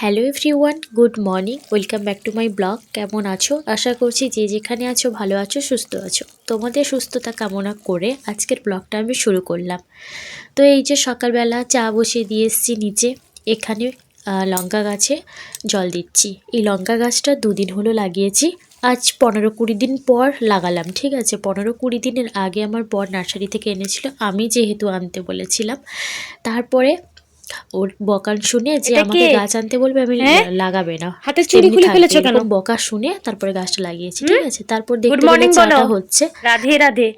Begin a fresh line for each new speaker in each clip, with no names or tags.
Hello everyone, good morning, welcome back to my blog, কেমন আছো? আশা করছি যে যেখানে আছো ভালো আছো, সুস্থ আছো। তোমাদের সুস্থতা কামনা করে আজকের ব্লগটা আমি শুরু করলাম। তো এই যে সকালবেলা চা বসিয়ে দিয়ে এসেছি নিচে, এখানে লঙ্কা গাছে জল দিচ্ছি। এই লঙ্কা গাছটা দুদিন হলো লাগিয়েছি, আজ পনেরো কুড়ি দিন পর লাগালাম, ঠিক আছে? পনেরো কুড়ি দিনের আগে আমার বর নার্সারি থেকে এনেছিল, আমি যেহেতু আনতে বলেছিলাম। তারপরে ওর বকান শুনে যে আমাকে? গাছ আনতে বলবে আমি
হ্যাঁ?
লাগাবে না।
চুড়ি
এমনি
খুলে ফেলেছো কেন?
বকা শুনে তারপরে গাছটা লাগিয়েছি ঠিক আছে? তারপর দেখতে চাটা হচ্ছে।
রাধে রাধে।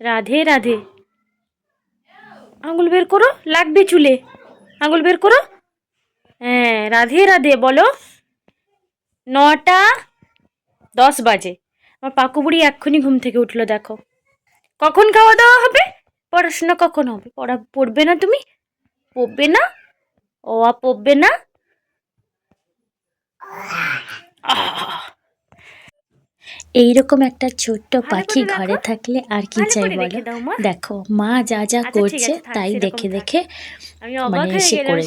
রাধে রাধে। আঙুল বের করো লাগবে চুলে। আঙুল বের করো। হ্যাঁ রাধে রাধে বলো। নটা দশ বাজে। আমার পাকু বুড়ি এক্ষুনি ঘুম থেকে উঠল দেখো। কখন খাওয়া দাওয়া হবে? পড়াশোনা কখন হবে? পড়া পড়বে না তুমি? পড়বে না? অ আ পড়বে না?
এইরকম একটা ছোট্ট পাখি ঘরে থাকলে আর কি চাই বলো? দেখো মা যা যা
আচ্ছা,
করছে তাই দেখে দেখে মানে সে করে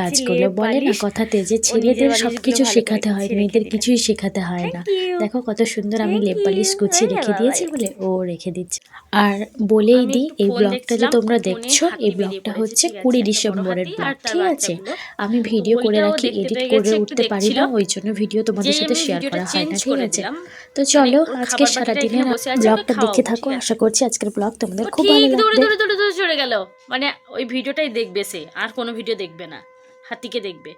কাজগুলো বলে না। কথাতে যে ছেলেদের
বালিশগুলো
সবকিছু শেখাতে হয় মেয়েদের কিছুই শেখাতে হয় না। দেখো কত সুন্দর আমি লেপ বালিশ গুছিয়ে রেখে দিয়েছি বলে ও রেখে দিচ্ছে। আর বলেই দিই এই ব্লগটা যে তোমরা দেখছ এই ব্লগটা হচ্ছে কুড়ি
বড়
ডিসেম্বরের ব্লগ ঠিক আছে? আমি ভিডিও করে রাখি এডিট করে উঠতে পারি না ওই জন্য ভিডিও তোমাদের সাথে শেয়ার করা হয় না ঠিক আছে
দিলাম,
তো চলো আজকে সারাদিনের
এখানে বসে আছে, ওকে
ব্লগটা দেখে থাকো আশা করছি আজকের ব্লগ তোমাদের খুব ভালো
দৌড়ে
লাগবে।
দৌড়ে দৌড়ে দৌড়ে চলে গেল। মানে ওই ভিডিওটাই দেখবে সে আর কোনো ভিডিও দেখবে না হাতিকে দেখবে।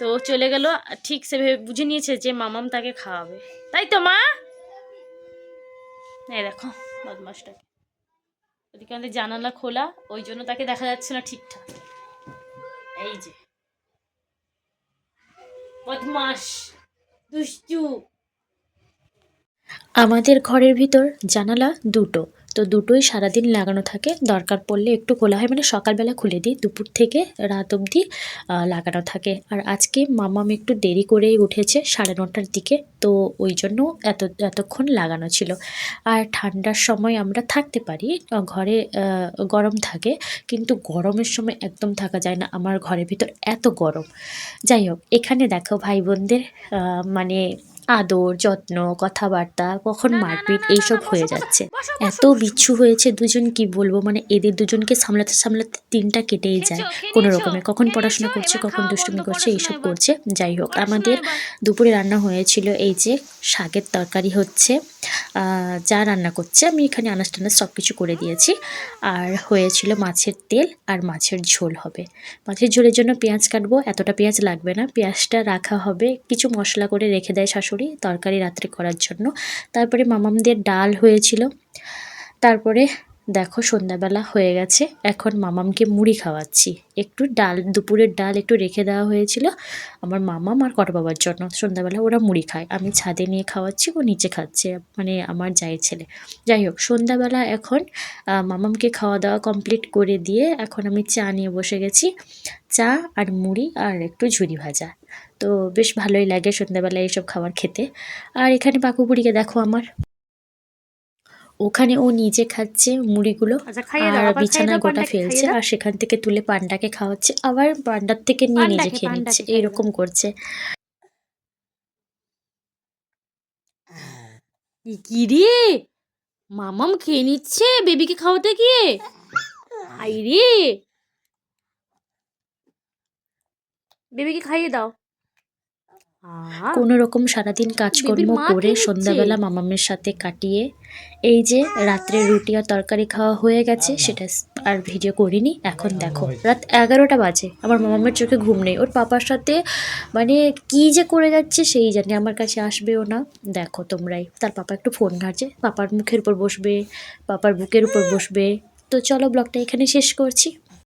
তো চলে গেল ঠিক সে বুঝে নিয়েছে যে মামাম তাকে খাওয়াবে। তাই তো মা? এই দেখো বদমাসটাকে ওদিকে আমাদের জানালা খোলা ওই জন্য তাকে দেখা যাচ্ছে না ঠিকঠাক। এই যে। বদমাস দুষ্টু।
আমাদের ঘরের ভিতর জানালা দুটো। তো দুটোই সারাদিন লাগানো থাকে। দরকার পড়লে একটু খোলা হয় মানে সকালবেলা খুলে দিই। দুপুর থেকে রাত অবধি লাগানো থাকে। আর আজকে মামাম একটু দেরি করেই উঠেছে সাড়ে নটার দিকে। তো ওই জন্য এত, এতক্ষণ লাগানো ছিল। আর ঠান্ডার সময় আমরা থাকতে পারি ঘরে গরম থাকে। কিন্তু গরমের সময় একদম থাকা যায় না। আমার ঘরের ভিতর এত গরম। যাই হোক, এখানে দেখো ভাই বোনদের মানে আদর যত্ন কথাবার্তা কখন মারপিট এইসব হয়ে যাচ্ছে। এত বিচ্ছু হয়েছে দুজন কি বলব? মানে এদের দুজনকে সামলাতে সামলাতে তিনটা কেটেই যায়। কোনো রকমে কখন পড়াশোনা করছে কখন দুষ্টুমি করছে এইসব করছে। যাই হোক আমাদের দুপুরে রান্না হয়েছিল এই যে শাকের তরকারি হচ্ছে। যা রান্না করছে, আমি এখানে আনাজ টানাজ সব কিছু করে দিয়েছি। আর হয়েছিল মাছের তেল আর মাছের ঝোল হবে। মাছের ঝোলের জন্য পেঁয়াজ কাটবো, এতটা পেঁয়াজ লাগবে না। পেঁয়াজটা রাখা হবে, কিছু মশলা করে রেখে দেয় শাশুড়ি তরকারি রাত্রে করার জন্য। তারপরে মামামদের ডাল হয়েছিল। তারপরে দেখো, সন্ধ্যাবেলা হয়ে গেছে। এখন মামামকে মুড়ি খাওয়াচ্ছি। একটু ডাল, দুপুরের ডাল একটু রেখে দেওয়া হয়েছিল আমার মামাম আর কট বাবার জন্য। সন্ধ্যাবেলা ওরা মুড়ি খায়। আমি ছাদে নিয়ে খাওয়াচ্ছি, ও নিচে খাচ্ছে মানে আমার জায়ের ছেলে। যাই হোক, সন্ধ্যাবেলা এখন মামামকে খাওয়া দাওয়া কমপ্লিট করে দিয়ে এখন আমি চা নিয়ে বসে গেছি। চা আর মুড়ি আর একটু ঝুরি ভাজা। তো বেশ ভালোই লাগে সন্ধ্যাবেলা এইসব খাবার খেতে। আর এখানে পাকু বুড়িকে দেখো আমার। ওখানে ও নিজে খাচ্ছে মুড়িগুলো
আচ্ছা
আর বিছানায় গোটা ফেলছে আর সেখান থেকে তুলে পান্ডাকে খাওয়াচ্ছে আবার পান্ডার থেকে নিয়ে নিজে খেয়ে নিচ্ছে এইরকম করছে।
কি রে? মামাম খেয়ে নিচ্ছে বেবিকে খাওয়াতে গিয়ে? আই রে! বেবিকে খাইয়ে দাও।
কোনো রকম সারাদিন কাজকর্ম করে সন্ধ্যাবেলা মামামের সাথে কাটিয়ে এই যে রাত্রে রুটি আর তরকারি খাওয়া হয়ে গেছে সেটা আর ভিডিও করিনি এখন দেখো। রাত এগারোটা বাজে আমার মামামের চোখে ঘুম নেই। ওর পাপার সাথে মানে কি যে করে যাচ্ছে সেই জানে আমার কাছে আসবেও না। দেখো তোমরাই তার পাপা একটু ফোন ঘাটছে পাপার মুখের উপর বসবে পাপার বুকের উপর বসবে। তো চলো ব্লগটা এখানে শেষ করছি।